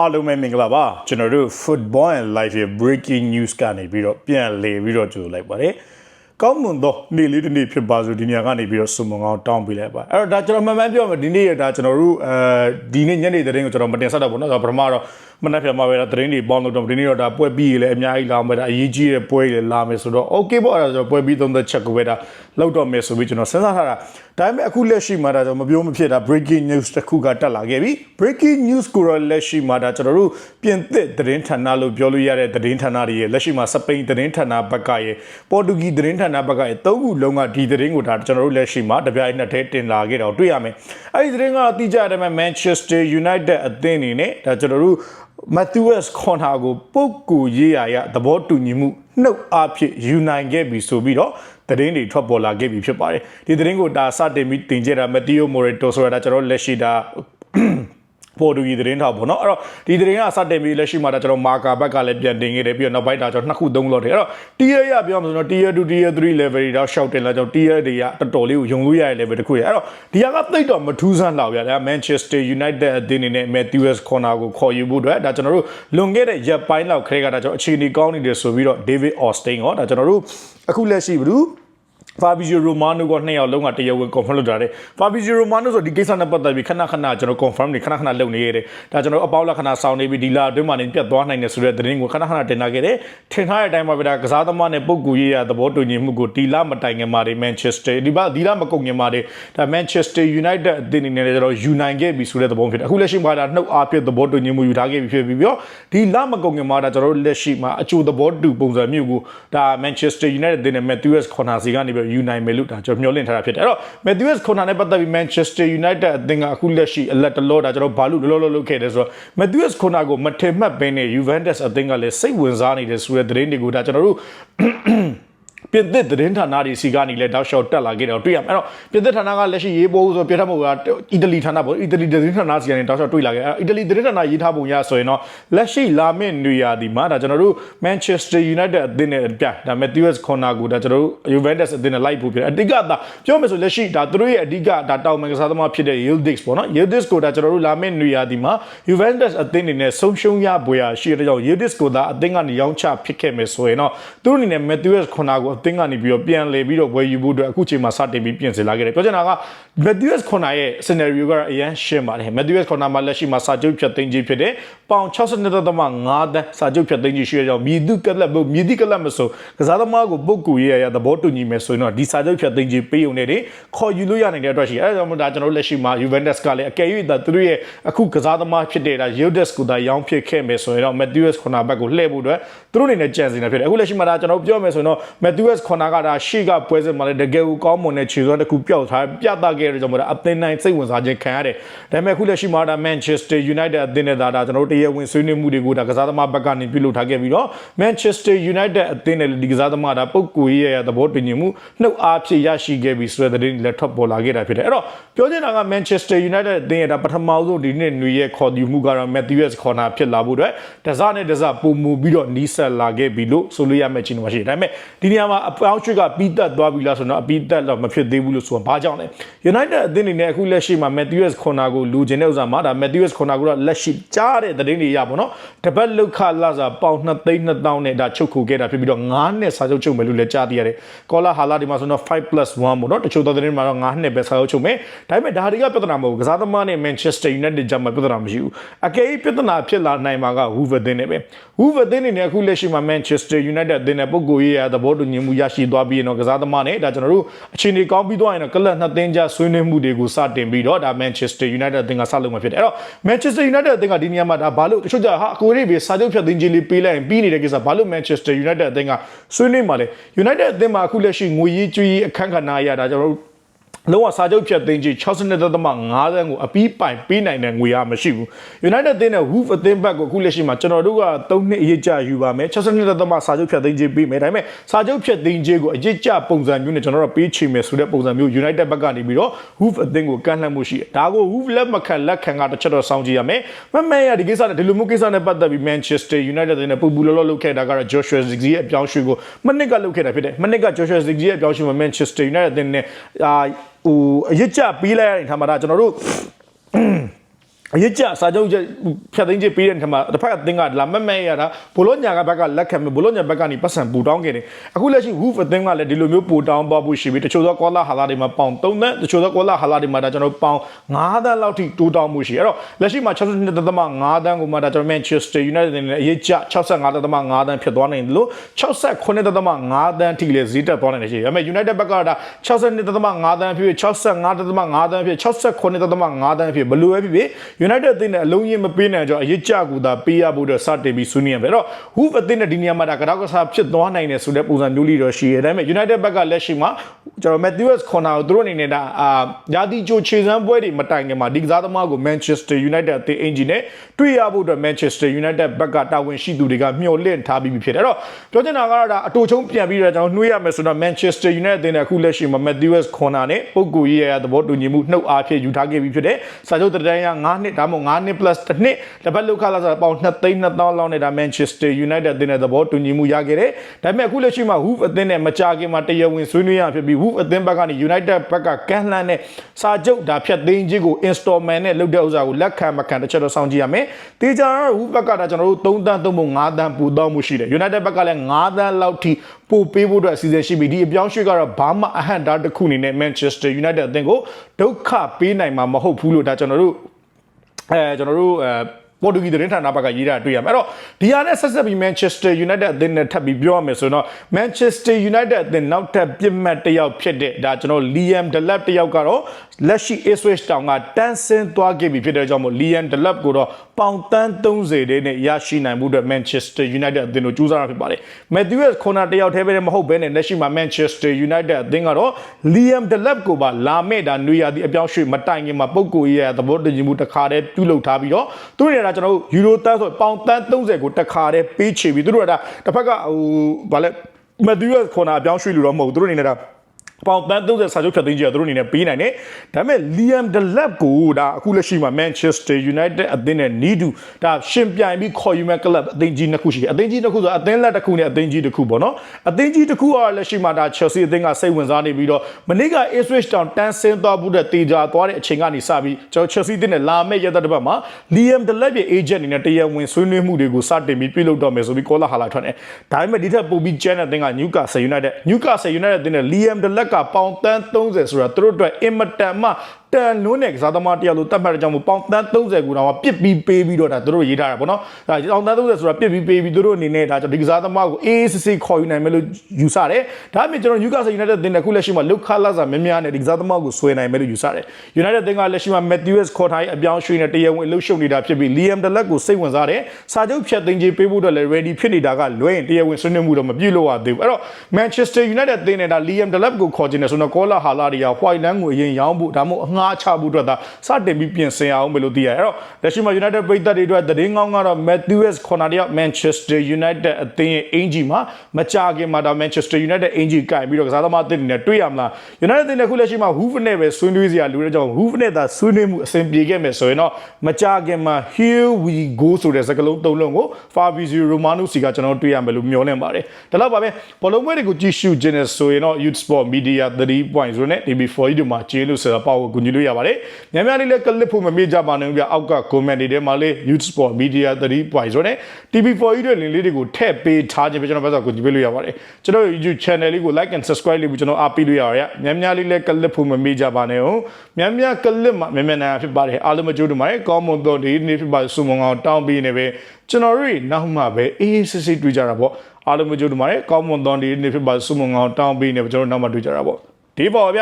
အားလုံးပဲမင်္ဂလာပါကျွန်တော်တို့ Football and Life ရဲ့ breaking news ကနေပြီးတော့ပြန်လည်ပြီးတော့ကြိုလိုက်ပါတယ်ကောင်းမွန်သောနေ့လေးတစ်နေ့ဖြစ်ပါစို့ဒီညကနေပြီးတော့စုံမကောင်းတောင်းပေးလိုက်ပါအဲ့တော့ဒါကျွန်တော်မှန်မှန်ပြောမယ်ဒီနေ့ရဒါကျွန်တော်တို့အဲဒီနေ့ညနေသတင်းကိုကျွန်တော်မတင်ဆက်တော့ဘူးเนาะဆိုတော့ပထမတော့ မနေ့ပြန်မှာပဲဒါသတင်းတွေပေါင်းလို့တော့ဒီနေ့တော့ဒါပွဲပြီးရလေအများကြီးလာမယ်ဒါအရေးကြီးတဲ့ပွဲတွေလာမယ်ဆိုတော့ okay ပေါ့အဲ့ဒါဆိုတော့ပွဲပြီးသုံးသက်ချက်ကိုပဲဒါလောက်တော့မယ်ဆိုပြီးကျွန်တော်စဉ်းစားထားတာဒါပေမဲ့အခုလက်ရှိမှာဒါကျွန်တော်မပြောမဖြစ်တာ breaking news တစ်ခုကတက်လာခဲ့ပြီ breaking news ကိုတော့လက်ရှိမှာဒါကျွန်တော်တို့ပြင်သစ်သတင်းဌာနလို့ပြောလို့ရတဲ့သတင်းဌာနတွေရဲ့လက်ရှိမှာစပိန်သတင်းဌာနဘက်ကရဲ့ပေါ်တူဂီသတင်းဌာနဘက်ကရဲ့သုံးခုလုံးကဒီသတင်းကိုဒါကျွန်တော်တို့လက်ရှိမှာတပြိုင်နက်တည်းတင်လာခဲ့တော့တွေ့ရမယ်အဲ့ဒီသတင်းကအတိအကျတည်းမှာ Manchester United အသင်းအနေနဲ့ဒါကျွန်တော်တို့ Matthews Corner ကိုပုတ်ကူရေးရရသဘောတူညီမှုနှုတ်အားဖြင့်ယူနိုင်ခဲ့ပြီဆိုပြီးတော့သတင်းတွေထွက်ပေါ်လာခဲ့ပြီဖြစ်ပါတယ်ဒီသတင်းကိုဒါစတင်ပြီးတင်ကြတာ Matteo Moreto ဆိုတာကျွန်တော်လက်ရှိဒါ ပေါ်တူကြီးသတင်းထောက်ပေါ့နော်အဲ့တော့ဒီသတင်းကစတင်ပြီးလက်ရှိမှာဒါကျွန်တော်မာကာဘက်ကလည်းပြန်တင်ခဲ့တယ်ပြီးတော့နောက်ပိုင်းဒါကျွန်တော်နှစ်ခုသုံးလို့တယ်အဲ့တော့ tier ရပြောမှဆိုတော့ tier 2 tier 3 level တွေတော့ရှောက်တင်လာကျွန်တော် tier တွေကတော်တော်လေးကိုယုံလို့ရတဲ့ level တစ်ခုရအဲ့တော့ဒီကသိပ်တော့မထူးဆန်းလောက်ရတယ် Manchester United အသင်းအနေနဲ့ Matthews Corner ကိုခေါ်ယူဖို့အတွက်ဒါကျွန်တော်တို့လွန်ခဲ့တဲ့ရက်ပိုင်းလောက်ခရဲကဒါကျွန်တော်အခြေအနေကောင်းနေတယ်ဆိုပြီးတော့ David Austin ဟောဒါကျွန်တော်တို့အခုလက်ရှိဘူး Fabio Romano ကနှစ်ယောက်လုံးကတရားဝင် confirm လုပ်ထားတယ်။ Fabio Romano ဆိုဒီကိစ္စနဲ့ပတ်သက်ပြီးခဏခဏကျွန်တော် confirm တွေခဏခဏလုပ်နေရတယ်။ဒါကျွန်တော်အပေါင်းလက္ခဏာဆောင်နေပြီးဒီလာအတွင်းမှာနေပြတ်သွားနိုင်တယ်ဆိုတဲ့သတင်းကိုခဏခဏတင်လာခဲ့တယ်။ထင်ထားတဲ့အတိုင်းမှာပဲဒါကစားသမားနဲ့ပုံကူရေးရသဘောတူညီမှုကိုဒီလာမတိုင်ခင်မှာတွေ Manchester ဒီပါဒီလာမကုန်ခင်မှာတွေဒါ Manchester United အသင်းအနေနဲ့ကျွန်တော်ယူနိုင်ခဲ့ပြီဆိုတဲ့သဘောဖြစ်တယ်။အခုလက်ရှိမှာဒါနှုတ်အားဖြင့်သဘောတူညီမှုယူထားခဲ့ပြီဖြစ်ပြီးတော့ဒီလာမကုန်ခင်မှာဒါကျွန်တော်တို့လက်ရှိမှာအချို့သဘောတူပုံစံမျိုးကိုဒါ Manchester United အသင်းနဲ့ Matthews Corner စီကနေပြီးယူနိုင်မယ်လို့ဒါကျွန်တော်မျှော်လင့်ထားတာဖြစ်တယ်အဲ့တော့ Matthews Corner နဲ့ပတ်သက်ပြီး Manchester United အသင်းကအခုလက်ရှိအလက်တလောဒါကျွန်တော်ဘာလို့လောလောလုပ်ခဲ့တယ်ဆိုတော့ Matthews Corner ကိုမထင်မှတ်ဘဲနဲ့ Juventus အသင်းကလည်းစိတ်ဝင်စားနေတယ်ဆိုတဲ့သတင်းတွေကိုဒါကျွန်တော်တို့ ပြင်သစ်သတင်းဌာနတွေစီကနေလည်းတောက်လျှောက်တက်လာခဲ့တော့တွေ့ရမယ်အဲ့တော့ပြင်သစ်ဌာနကလက်ရှိရေးပိုးဆိုပြထားမှုကအီတလီဌာနပေါ့အီတလီသတင်းဌာနစီကနေတောက်လျှောက်တွေ့လာခဲ့အဲ့အီတလီသတင်းဌာနရေးထားပုံရဆိုရင်တော့လက်ရှိလာမယ့်နေရာဒီမှာဒါကျွန်တော်တို့ Manchester United အသင်းနဲ့ပြဒါ Matthews Corner ကိုဒါကျွန်တော်တို့ Juventus အသင်းနဲ့လိုက်ဖို့ပြအဓိကဒါပြောမယ်ဆိုလက်ရှိဒါသူတို့ရဲ့အဓိကဒါတောင်မန်ကစားသမားဖြစ်တဲ့ Yildiz ပေါ့နော် Yildiz ကိုဒါကျွန်တော်တို့လာမယ့်နေရာဒီမှာ Juventus အသင်းအနေနဲ့ဆုံးရှုံးရပွေရရှိတဲ့ကြောင့် Yildiz ကိုဒါအသင်းကနေရောင်းချဖြစ်ခဲ့မယ်ဆိုရင်တော့သူတို့အနေနဲ့ Matthews Corner ကိုအသင်းကနေပြီးတော့ပြန်လေပြီးတော့ဝယ်ယူဖို့အတွက်အခုချိန်မှာစတင်ပြီးပြင်ဆင်လာခဲ့တယ်ပြောချင်တာက Matthews Corner ရဲ့ scenario ကအရန်ရှင်းပါတယ် Matthews Corner မှာလက်ရှိမှာစာချုပ်ဖြတ်သိမ်းခြင်းဖြစ်တဲ့ပေါင်62.5တန်းစာချုပ်ဖြတ်သိမ်းခြင်းရှိရကြောင်းမြည်သူကလပ်ဘုမြည်သူကလပ်မဆိုကစားသမားကိုပုတ်ကူရရသဘောတူညီမယ်ဆိုရင်တော့ဒီစာချုပ်ဖြတ်သိမ်းခြင်းပေးုံနဲ့တည်းခေါ်ယူလို့ရနိုင်တဲ့အတွက်ရှိအဲဒါကြောင့်မို့ဒါကျွန်တော်တို့လက်ရှိမှာ Juventus ကလည်းအကယ်၍ဒါသူတို့ရဲ့အခုကစားသမားဖြစ်တဲ့ဒါ Yildiz ကိုဒါရောင်းဖြစ်ခဲ့မယ်ဆိုရင်တော့ Matthews Corner ဘက်ကိုလှည့်ဖို့အတွက်သူတို့အနေနဲ့ကြံစည်နေဖြစ်တယ်အခုလက်ရှိမှာဒါကျွန်တော်ပြောမယ်ဆိုရင်တော့ Matthews Corner ကဒါရှေ့ကပွဲစဉ်မှာလည်းတကယ်ကိုကောင်းမွန်တဲ့ခြေစွမ်းတစ်ခုပျောက်ထားပြသခဲ့တဲ့ကြောင့်မို့ဒါအသင်းတိုင်းစိတ်ဝင်စားခြင်းခံရတယ်ဒါပေမဲ့အခုလက်ရှိမှာဒါ Manchester United အသင်းနဲ့ဒါဒါကျွန်တော်တို့တရားဝင်ဆွေးနွေးမှုတွေကိုဒါကစားသမားဘက်ကနေပြုလုပ်ထားခဲ့ပြီးတော့ Manchester United အသင်းနဲ့ဒီကစားသမားဒါပုတ်ကူရဲ့သဘောတူညီမှုနှုတ်အားဖြင့်ရရှိခဲ့ပြီးဆိုတဲ့သတင်းလက်ထွက်ပေါ်လာခဲ့တာဖြစ်တယ်အဲ့တော့ပြောချင်တာက Manchester United အသင်းရဲ့ဒါပထမဆုံးဒီနေ့ຫນွေရဲ့ခေါ်ယူမှုကတော့ Matthews Corner ဖြစ်လာဖို့အတွက်တစားနဲ့တစားပုံမူပြီးတော့နီးစပ်လာခဲ့ပြီလို့ဆိုလို့ရမယ့်ချင်းတော့ရှိတယ်ဒါပေမဲ့ဒီနေရာမှာအပေါင်းရွှေကပြီးသက်သွားပြီလားဆိုတော့အပြီးသက်တော့မဖြစ်သေးဘူးလို့ဆိုတော့ဘာကြောင့်လဲ United အသင်းအနေနဲ့အခုလက်ရှိမှာ Matthews Corner ကိုလူကျင်တဲ့ဥစ္စာမှာဒါ Matthews Corner ကိုတော့လက်ရှိကြားတဲ့သတင်းတွေရပါတော့တပတ်လောက်ခလာစားပေါင်2သိန်း2000နဲ့ဒါချုပ်ခုခဲ့တာဖြစ်ပြီးတော့9နှစ်စာချုပ်ချုပ်မယ်လို့လည်းကြားသိရတယ်ကောလာဟာလာဒီမှာဆိုတော့5 +1 ပေါ့နော်တချို့သောသတင်းမှာတော့9နှစ်ပဲစာချုပ်ချုပ်မယ်ဒါပေမဲ့ဒါတွေကပြဿနာမဟုတ်ဘူးကစားသမားနဲ့ Manchester United ကြားမှာပြဿနာမရှိဘူးအကယ်၍ပြဿနာဖြစ်လာနိုင်မှာက Wolverhampton နဲ့ပဲ Wolverhampton နဲ့အခုလက်ရှိမှာ Manchester United အသင်းနဲ့ပုဂ္ဂိုလ်ရေးရသဘောတူညီမှုရရှိသွားပြီးရင်တော့ကစားသမားနဲ့ဒါကျွန်တော်တို့အခြေအနေကောင်းပြီးသွားရင်တော့ကလပ်နှစ်သင်းကြားဆွေးနွေးမှုတွေကိုစတင်ပြီးတော့ဒါ Manchester United အသင်းကဆက်လုပ်မှာဖြစ်တယ်အဲ့တော့ Manchester United အသင်းကဒီနေရာမှာဒါဘာလို့တချို့ကြဟာအကိုရေးပဲစာချုပ်ဖြတ်သိမ်းခြင်းလေးပေးလိုက်ရင်ပြီးနေတဲ့ကိစ္စဘာလို့ Manchester United အသင်းကဆွေးနွေးမှာလဲ United အသင်းမှာအခုလက်ရှိငွေရေးကျွေးအခန်းကဏ္ဍရတာကျွန်တော်တို့ လုံးဝစာချုပ်ဖြတ်သိမ်းခြင်း62.5သန်းကိုအပီးပိုင်ပေးနိုင်တဲ့ငွေရမရှိဘူး United အသင်းနဲ့ Wolf အသင်းဘက်ကိုအခုလက်ရှိမှာကျွန်တော်တို့က3နှစ်အရေးကြယူပါမယ်62.5စာချုပ်ဖြတ်သိမ်းခြင်းပေးမယ်ဒါပေမဲ့စာချုပ်ဖြတ်သိမ်းခြင်းကိုအရေးကြပုံစံမျိုးနဲ့ကျွန်တော်တို့ပေးချေမယ်ဆိုတဲ့ပုံစံမျိုး United ဘက်ကနေပြီးတော့ Wolf အသင်းကိုကန့်လှန့်မှုရှိတယ်ဒါကို Wolf လက်မခံလက်ခံကတစ်ချက်တော့စောင့်ကြည့်ရမယ်မမဲရဒီကိစ္စနဲ့ဒီလိုမျိုးကိစ္စနဲ့ပတ်သက်ပြီး Manchester United အသင်းနဲ့ပူပူလောလောလုပ်ခဲ့တာကတော့ Joshua Zirkzee ရဲ့အပြောင်းရွှေ့ကိုမနစ်ကလုပ်ခဲ့တာဖြစ်တယ်မနစ်က Joshua Zirkzee ရဲ့အပြောင်းရွှေ့မှာ Manchester United အသင်းနဲ့အာ ဟိုအရစ်ကြပေးလိုက်ရတဲ့ထားမှာဒါကျွန်တော်တို့ အရေးကြစာချုပ်ချက်ဖြတ်သိမ်းချက်ပေးတဲ့ထက်မှာတစ်ဖက်အသင်းကလာမက်မဲရတာဘိုလိုညာကဘက်ကလက်ခံမယ်ဘိုလိုညာဘက်ကနေပတ်စံပူတောင်းခဲ့တယ်အခုလက်ရှိ Wolf အသင်းကလည်းဒီလိုမျိုးပူတောင်းပါဖို့ရှိပြီတချို့သောကောလာဟာလာတွေမှာပေါင်3သန်းတချို့သောကောလာဟာလာတွေမှာဒါကျွန်တော်ပေါင်9သန်းလောက်ထိတိုးတောင်းမှုရှိအဲ့တော့လက်ရှိမှာ62.5သန်းကိုမှဒါကျွန်တော် Manchester United နဲ့အရေးကြ65.5သန်းဖြစ်သွားနိုင်တယ်လို့68.5သန်းထိလည်းဈေးတက်သွားနိုင်တယ်ရှိတယ်ဒါပေမဲ့ United ဘက်ကဒါ62.5သန်းဖြစ်ဖြစ်65.5သန်းဖြစ်68.5သန်းဖြစ်ဘယ်လိုပဲဖြစ်ဖြစ် United အသင်းနဲ့အလုံးကြီးမပေးနိုင်ကြတော့အရေးကြကူသာပေးရဖို့အတွက်စတင်ပြီးဆွေးနွေးရမယ်အဲ့တော့ Wolf အသင်းနဲ့ဒီနေရာမှာဒါကတော့ကစားဖြစ်သွားနိုင်တယ်ဆိုတဲ့ပုံစံမျိုးလေးတော့ရှိရတယ်ဒါပေမဲ့ United ဘက်ကလက်ရှိမှာကျွန်တော် Matthews Corner ကိုသူတို့အနေနဲ့ဒါအာယာတီချိုခြေစမ်းပွဲတွေမတိုင်ခင်မှာဒီကစားသမားကို Manchester United အသင်းအင်ဂျီနဲ့တွေ့ရဖို့အတွက် Manchester United ဘက်ကတာဝန်ရှိသူတွေကမျှော်လင့်ထားပြီးဖြစ်တယ်အဲ့တော့ပြောချင်တာကတော့ဒါအတူချုံပြန်ပြီးတော့ကျွန်တော်နှွေးရမယ်ဆိုတော့ Manchester United အသင်းနဲ့အခုလက်ရှိမှာ Matthews Corner နဲ့ပုဂ္ဂိုလ်ရေးရသဘောတူညီမှုနှုတ်အားဖြင့်ယူထားခဲ့ပြီးဖြစ်တယ်စာချုပ်တတိုင်းက9နှစ်ဒါမှမဟုတ်9နှစ် plus တစ်နှစ်တစ်ပတ်လောက်ခလာဆိုတော့ပေါင်2သိန်း2000လောက်နဲ့ဒါ Manchester United အသင်းနဲ့သဘောတူညီမှုရခဲ့တယ်ဒါပေမဲ့အခုလက်ရှိမှာ Wolf အသင်းနဲ့မကြခင်မှာတရားဝင်ဆွေးနွေးရဖြစ်ပြီး Wolf အသင်းဘက်ကနေ United ဘက်ကကန့်လှမ်းတဲ့စာချုပ်ဒါဖြတ်သိမ်းခြင်းကို installment နဲ့လုပ်တဲ့ဥစ္စာကိုလက်ခံမခံတစ်ချက်တော့စောင့်ကြည့်ရမယ်တေချာတော့ Wolf ဘက်ကဒါကျွန်တော်တို့3တန်း3ပုံ5တန်းပူတော့မှုရှိတယ် United ဘက်ကလည်း5တန်းလောက်ထိပို့ပေးဖို့အတွက်အစီအစဉ်ရှိပြီးဒီအပြောင်းရွှေ့ကတော့ဘာမှအဟန့်တားတစ်ခုအနေနဲ့ Manchester United အသင်းကိုဒုက္ခပေးနိုင်မှာမဟုတ်ဘူးလို့ဒါကျွန်တော်တို့ အဲကျွန်တော်တို့အဲပေါ်တူဂီသတင်းဌာနဘက်ကရေးတာတွေ့ရမယ်အဲ့တော့ဒီဟာနဲ့ဆက်ဆက်ပြီး Manchester United အသင်းနဲ့ထပ်ပြီးပြောရမယ်ဆိုတော့ Manchester United အသင်းနောက်ထပ်ပြစ်မှတ်တစ်ယောက်ဖြစ်တဲ့ဒါကျွန်တော် Liam Delap တစ်ယောက်ကတော့လက်ရှိ Ipswich Town ကတန်းဆင်းသွားခဲ့ပြီဖြစ်တဲ့ကြောင့်မို့ Liam Delap ကိုတော့ ပေါင်တန်း30တဲ့နဲ့ရရှိနိုင်မှုအတွက် Manchester United အသင်းတို့ကြိုးစားရဖြစ်ပါတယ် Matthews Corner တစ်ယောက်တည်းပဲမဟုတ်ဘဲနဲ့လက်ရှိမှာ Manchester United အသင်းကတော့ Liam Delap ကိုပါလာမဲ့ဒါနွေရာသီအပြောင်းရွှေ့မတိုင်ခင်မှာပုံကိုရေးရသဘောတူညီမှုတစ်ခါတည်းပြုလုပ်ထားပြီးတော့သူတို့တွေကကျွန်တော်တို့ယူရိုတန်းဆိုပေါင်တန်း30ကိုတစ်ခါတည်းပေးချေပြီးသူတို့ကဒါတစ်ဖက်ကဟိုဗာလဲ Matthews Corner အပြောင်းရွှေ့လို့တော့မဟုတ်ဘူးသူတို့အနေနဲ့ ဒါပေါင်တန်း30စာချုပ်ဖြတ်သိမ်းကြရသူတို့အနေနဲ့ပေးနိုင်တယ်ဒါပေမဲ့ Liam Delap ကိုဒါအခုလက်ရှိမှာ Manchester United အသင်းနဲ့နီးတူဒါရှင်ပြိုင်ပြီးခေါ်ယူမဲ့ club အသင်းကြီးနှစ်ခုရှိတယ်အသင်းကြီးနှစ်ခုဆိုအသင်းလက်တစ်ခုနဲ့အသင်းကြီးတစ်ခုပေါ့နော်အသင်းကြီးတစ်ခုကလက်ရှိမှာဒါ Chelsea အသင်းကစိတ်ဝင်စားနေပြီးတော့မနေ့က Ipswich Town တန်းဆင်းသွားမှုတဲ့တေချာသွားတဲ့အချိန်ကနေစပြီးကျွန်တော် Chelsea အသင်းနဲ့လာမဲ့ရက်သက်တစ်ပတ်မှာ Liam Delap ရဲ့ agent အနေနဲ့တရားဝင်ဆွေးနွေးမှုတွေကိုစတင်ပြီးပြုလုပ်တော့မယ်ဆိုပြီးကောလာဟာလာထွက်နေဒါပေမဲ့ဒီထက်ပိုပြီးကျန်တဲ့အသင်းက Newcastle United Newcastle United အသင်းနဲ့ Liam Delap ကပေါင်တန်း30ဆိုတာသူတို့အတွက်အင်မတန်မှ တန်လွန်းတဲ့ကစားသမားတယောက်လို့တတ်မှတ်တဲ့ကြောင့်မို့ပေါင်တန်း30ကိုတော့ပြစ်ပြီးပေးပြီးတော့ဒါသူတို့ရေးထားတာပေါ့နော်ဒါပေါင်တန်း30ဆိုတာပြစ်ပြီးပေးပြီးသူတို့အနေနဲ့ဒါဒီကစားသမားကိုအေးစစ်စစ်ခေါ်ယူနိုင်မယ်လို့ယူဆတယ်ဒါပေမဲ့ကျွန်တော် Newcastle United တင်တဲ့ခုလက်ရှိမှာလောက်ခလာစာများများနဲ့ဒီကစားသမားကိုဆွဲနိုင်မယ်လို့ယူဆတယ် United တင်ကလက်ရှိမှာ Matthews ခေါ်ထားရေးအပြောင်းရွှေ့နဲ့တရားဝင်လှုပ်ရှုပ်နေတာဖြစ်ပြီး Liam Delap ကိုစိတ်ဝင်စားတယ်စာချုပ်ဖြတ်သိမ်းခြင်းပေးဖို့အတွက်လည်း ready ဖြစ်နေတာကလွဲရင်တရားဝင်ဆွေးနွေးမှုတော့မပြုလုပ်ရသေးဘူးအဲ့တော့ Manchester United တင်နေတာ Liam Delap ကိုခေါ်ခြင်းနဲ့ဆိုတော့ Kola Hala တွေက White Land ကိုအရင်ရောင်းဖို့ဒါမှမဟုတ်အငှားချဖို့အတွက်ဒါစတင်ပြီးပြင်ဆင်အောင်ပဲလို့သိရတယ်အဲ့တော့လက်ရှိမှာ United ပိတ်သက်တွေအတွက်သတင်းကောင်းကတော့ Matthews ခေါ်နာတယောက် Manchester United အသင်းရဲ့အင်ဂျီမှာမကြခင်မှာဒါ Manchester United အင်ဂျီကင်ပြီးတော့ကစားသမားအသင်းတွေနဲ့တွေ့ရမလား United အသင်းနဲ့ခုလက်ရှိမှာ Hoof နဲ့ပဲဆွေးနွေးစရာလိုတဲ့ကြောင့် Hoof နဲ့သာဆွေးနွေးမှုအဆင်ပြေခဲ့မယ်ဆိုရင်တော့မကြခင်မှာ Here we go ဆိုတဲ့စကားလုံးသုံးလုံးကို Fabrizio Romano စီကကျွန်တော်တွေ့ရမယ်လို့မျှော်လင့်ပါတယ်ဒါတော့ပါပဲဘောလုံးပွဲတွေကိုကြည့်ရှုခြင်းနဲ့ဆိုရင်တော့ Youth Sport Media 3.0နဲ့ TV4 ဒီမှာကျေးလို့ဆိုတာပေါ့ကိုကူညီလို့ရပါတယ်များများလေးလည်းကလစ်ဖို့မမေ့ကြပါနဲ့ဗျအောက်က comment တွေထဲမှာလေး Youth Sport Media 3.0နဲ့ TV4 ရဲ့ link လေးတွေကိုထည့်ပေးထားခြင်းပဲကျွန်တော်ဘက်ကကူညီပေးလို့ရပါတယ်ကျွန်တော် YouTube channel လေးကို like and subscribe လေးကိုကျွန်တော်အားပေးလို့ရပါတယ်များများလေးလည်းကလစ်ဖို့မမေ့ကြပါနဲ့ဟုတ်များများကလစ်မှာမြန်မြန်နိုင်ဖြစ်ပါတယ်အားလုံးမကြိုးတူပါတယ်ကောင်းမွန်တော့ဒီနေ့ဖြစ်ပါစုံမအောင်တောင်းပေးနေပဲကျွန်တော်တို့နောက်မှပဲအေးစစ်စစ်တွေ့ကြတာပေါ့အားလုံးမကြိုးတူပါတယ်ကောင်းမွန်တော့ဒီနေ့ဖြစ်ပါစုံမအောင်တောင်းပေးနေပဲကျွန်တော်နောက်မှတွေ့ကြတာပေါ့ဒီပေါ်ဗျ